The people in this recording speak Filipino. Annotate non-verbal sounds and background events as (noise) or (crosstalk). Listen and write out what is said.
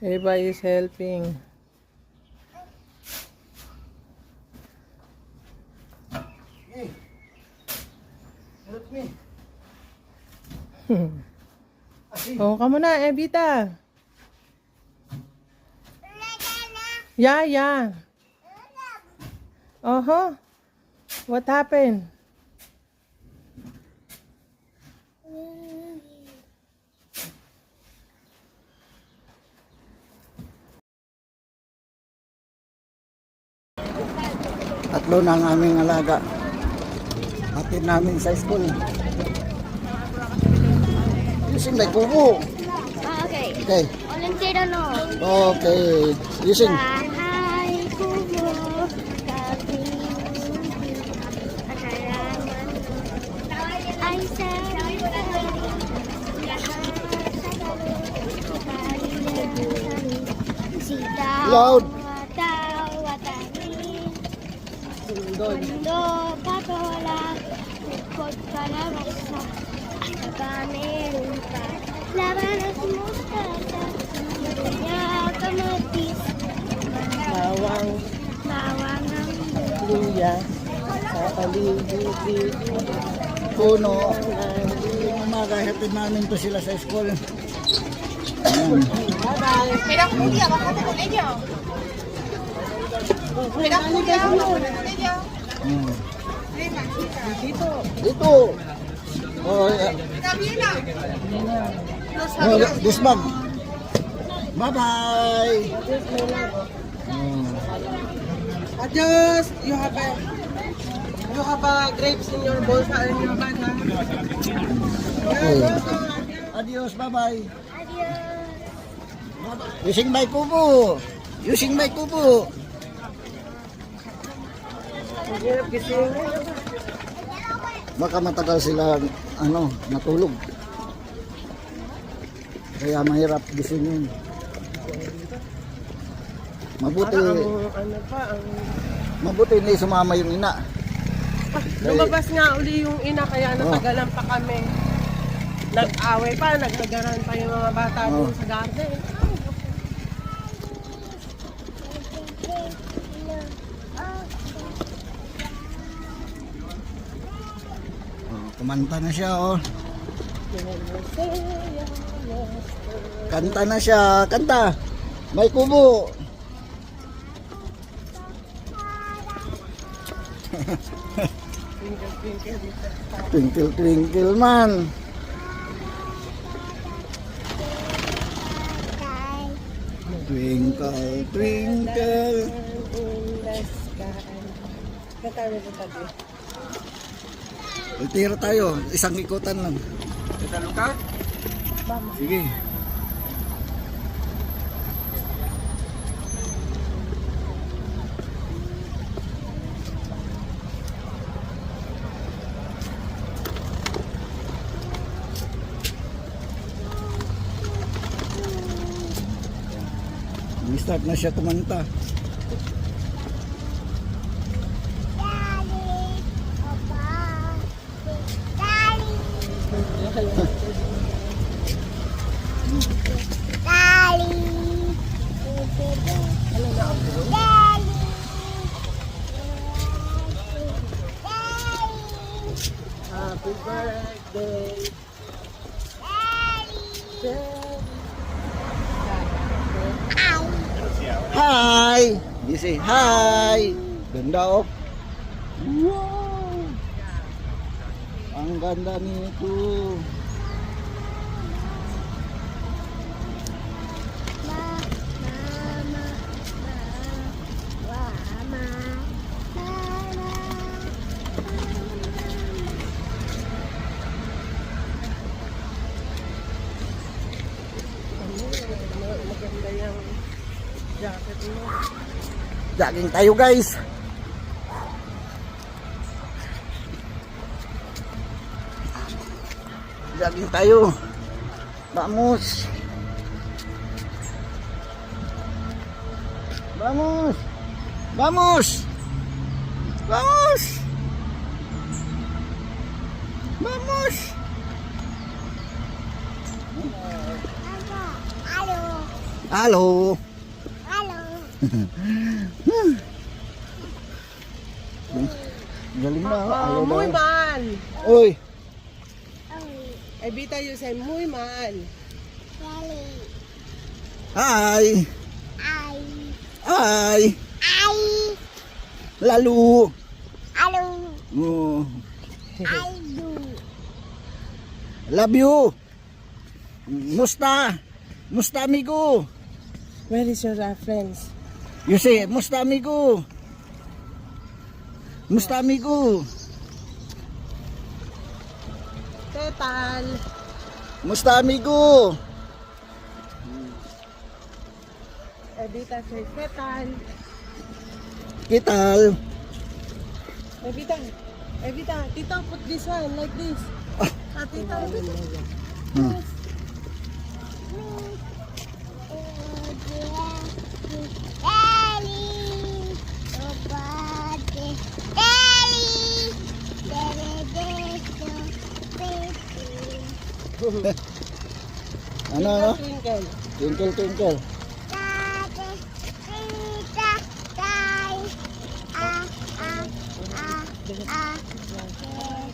Everybody is helping. Hey, help me. (laughs) Asi, Oh, kamu na, Evita. Yeah, yeah. Uh-huh. What happened? Tatlo na ang aming alaga. Hatid namin sa school. Using may kubo. Ah, okay. Okay. Volunteer ano? Okay. Using. Bahay kubo, ay sa Loud. Topa tola, corta la rosa, cameruta, lábanos mostaza, ya tomatis, bawang, bawang luya, kapalibig, puno. Yung namin to sila sa school. Pero kuya, bájate con ello. Mm. Chica. Dito. Oh, yeah. Oh, this bag. Bye-bye. Mm. Adios! You have a you have a grapes in your bowl sa in your bag? Okay. Adios, bye-bye. Using my kubo. Using my kubo. Baka matagal sila ano, natulog. Kaya mahirap gisingin. Mabuti, ano pa, ang... mabuti hindi sumama yung ina. Lumabas nga uli yung ina kaya natagalan pa kami. Nag-away pa, nagnagaran pa yung mga bata Oh. doon sa garden. Kumanta na siya oh. Kanta na siya, kanta. May kubo. (laughs) Twinkle twinkle man. Twinkle twinkle. Kanta mo ba tabi? Tira tayo, isang ikutan lang. Sige. Start na siya kumanta. Birthday. Hi! You say hi! Ganda oh. Wow! Ang ganda nito. Jogging tayo guys. Jogging tayo. Vamos. Vamos. Vamos. Vamos. Vamos. Halo. Hello. Galing na. oh. Ayaw muy na. mal. Uy. Evita, you say muy mal. Hi. I. Hi. I. Lalu. Hello. Oh. I do. Love you. Musta? Musta amigo? Where is your uh, friends? You say, musta amigo? Musta amigo? Tetal. Musta amigo? Evita says tetal. Kital. Evita. Evita, tito, put this one like this. Ah, tito. Hmm. (laughs) Ano, ano? Twinkle. Twinkle, twinkle. Ah, ah, ah, ah,